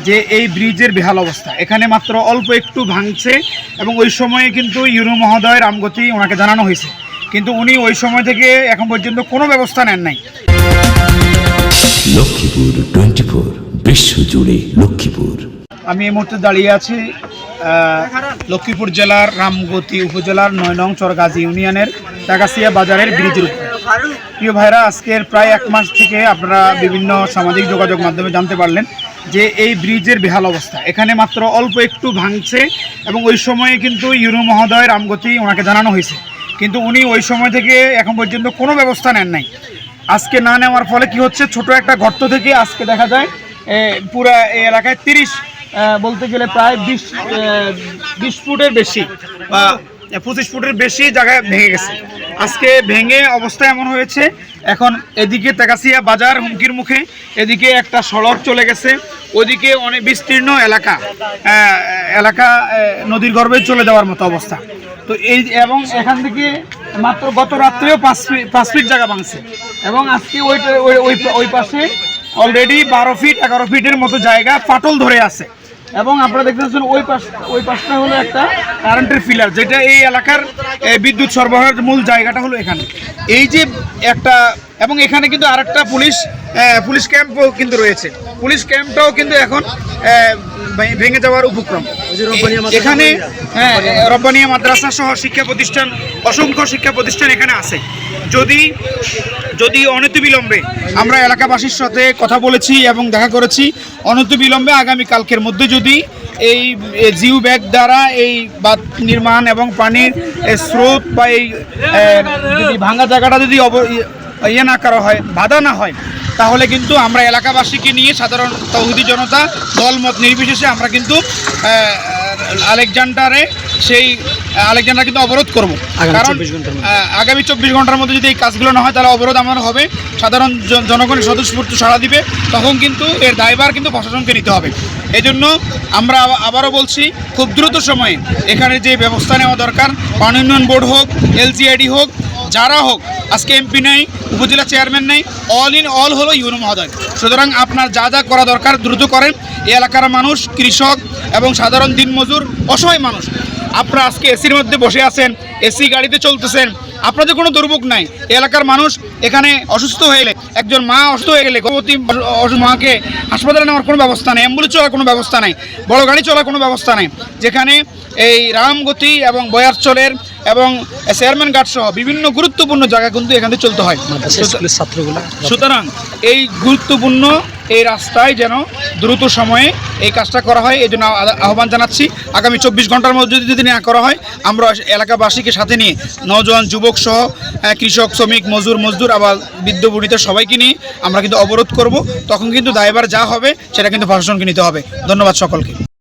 যে এই ব্রিজের বেহাল অবস্থা। এখানে মাত্র অল্প একটু ভাঙছে এবং ওই সময়ে কিন্তু ইউরো মহোদয় রামগতি ওনাকে জানানো হয়েছে। কিন্তু উনি ওই সময় থেকে এখন পর্যন্ত কোনো ব্যবস্থা নেন নাই। লক্ষ্মীপুর টোয়েন্টি ফোর বিশ্বজুড়ে লক্ষ্মীপুর। আমি এই মুহূর্তে দাঁড়িয়ে আছি আহ, লক্ষ্মীপুর জেলার রামগতি উপজেলার নয় নং চরগাজী ইউনিয়নের টাকাসিয়া বাজারের ব্রিজের উপরে। প্রিয় ভাইরা আজকের প্রায় এক মাস থেকে আপনারা বিভিন্ন সামাজিক যোগাযোগ মাধ্যমে জানতে পারলেন যে এই ব্রিজের বেহাল অবস্থা। এখানে মাত্র অল্প একটু ভাঙছে এবং ওই সময়ে কিন্তু ইউরো মহোদয় রামগতি ওনাকে জানানো হয়েছে। কিন্তু উনি ওই সময় থেকে এখন পর্যন্ত কোনো ব্যবস্থা নেন নাই। আজকে না নেওয়ার ফলে কি হচ্ছে? ছোট একটা গর্ত থেকে আজকে দেখা যায় পুরা এই এলাকায় তিরিশ বলতে গেলে প্রায় বিশ বিশ ফুটের বেশি বা পঁচিশ ফুটের বেশি জায়গায় ভেঙে গেছে। আজকে ভেঙে অবস্থা এমন হয়েছে। এখন এদিকে তেকাসিয়া বাজার হুমকির মুখে, এদিকে একটা সড়ক চলে গেছে, ওদিকে অনেক বিস্তীর্ণ এলাকা এলাকা নদীর গর্ভে চলে যাওয়ার মতো অবস্থা। তো এই এবং এখান থেকে মাত্র গত রাত্রেও পাঁচ ফিট পাঁচ ফিট জায়গা ভাঙছে। এবং আজকে ওই ওই ওই পাশে অলরেডি বারো ফিট, এগারো ফিটের মতো জায়গা, ফাটল ধরে আছে। এবং আপনারা দেখতে পাচ্ছেন ওই পাশ ওই পাশটা হলো একটা কারেন্টের ফিলার যেটা এই এলাকার বিদ্যুৎ সরবরাহের মূল জায়গাটা হলো এখানে। এই যে একটা, এবং এখানে কিন্তু আরেকটা পুলিশ পুলিশ ক্যাম্পও কিন্তু রয়েছে। পুলিশ ক্যাম্পটাও কিন্তু এখন ভেঙে যাওয়ার উপক্রম। এখানে হ্যাঁ রব্বানিয়া মাদ্রাসা সহ শিক্ষা প্রতিষ্ঠান অসংখ্য শিক্ষা প্রতিষ্ঠান এখানে আছে। যদি যদি অনতিবিলম্বে আমরা এলাকাবাসীর সাথে কথা বলেছি এবং দেখা করেছি অনতিবিলম্বে আগামী কালকের মধ্যে যদি এই জিও ব্যাগ দ্বারা এই বাঁধ নির্মাণ এবং পানির স্রোত বা এই ভাঙা জায়গাটা যদি ইয়ে না করা হয় বাধা না হয় তাহলে কিন্তু আমরা এলাকাবাসীকে নিয়ে সাধারণ তৌহিদি জনতা দলমত নির্বিশেষে আমরা কিন্তু আলেকজান্ডারে সেই আলেকজান্ডার কিন্তু অবরোধ করব। কারণ আগামী চব্বিশ ঘণ্টার মধ্যে যদি এই কাজগুলো না হয় তাহলে অবরোধ আমার হবে। সাধারণ জন- জনগণের স্বতঃস্ফূর্ত সাড়া দিবে। তখন কিন্তু এর দায়ভার কিন্তু প্রশাসনকে নিতে হবে। এই জন্য আমরা আবারও বলছি খুব দ্রুত সময়ে এখানে যে ব্যবস্থা নেওয়া দরকার পানি উন্নয়ন বোর্ড হোক এলজিআইডি হোক যারা হোক, আজকে এমপি নেই, উপজেলা চেয়ারম্যান নেই অল ইন অল হলো ইউনো মহোদয়। সুতরাং আপনার যা যা করা দরকার দ্রুত করেন। এই এলাকার মানুষ, কৃষক এবং সাধারণ দিনমজুর, অসহায় মানুষ। আপনারা আজকে এসির মধ্যে বসে আছেন, এসি গাড়িতে চলতেছেন। আপনাদের কোনো দুর্ভোগ নাই। এলাকার মানুষ এখানে অসুস্থ হয়ে গেলে, একজন মা অসুস্থ হয়ে গেলে, গর্ভবতী মাকে হাসপাতালে নেওয়ার কোনো ব্যবস্থা নেই অ্যাম্বুলেন্স চলার কোনো ব্যবস্থা নেই, বড় গাড়ি চলার কোনো ব্যবস্থা নেই। যেখানে এই রামগতি এবং বয়ারচলের এবং চেয়ারম্যান ঘাট সহ বিভিন্ন গুরুত্বপূর্ণ জায়গা কিন্তু এখান থেকে চলতে হয়। ছাত্রগুলো। সুতরাং এই গুরুত্বপূর্ণ এই রাস্তায় যেন দ্রুত সময়ে এই কাজটা করা হয় এই জন্য আহ্বান জানাচ্ছি। আগামী চব্বিশ ঘণ্টার মধ্যে যদি যদি না করা হয় আমরা এলাকাবাসীকে সাথে নিয়ে নজওয়ান যুবক সহ কৃষক শ্রমিক মজুর মজদুর আবার বৃদ্ধ বুড়িতে সবাইকে নিয়ে আমরা কিন্তু অবরোধ করব। তখন কিন্তু দায়বার যা হবে সেটা কিন্তু প্রশাসনকে নিতে হবে। ধন্যবাদ সকলকে।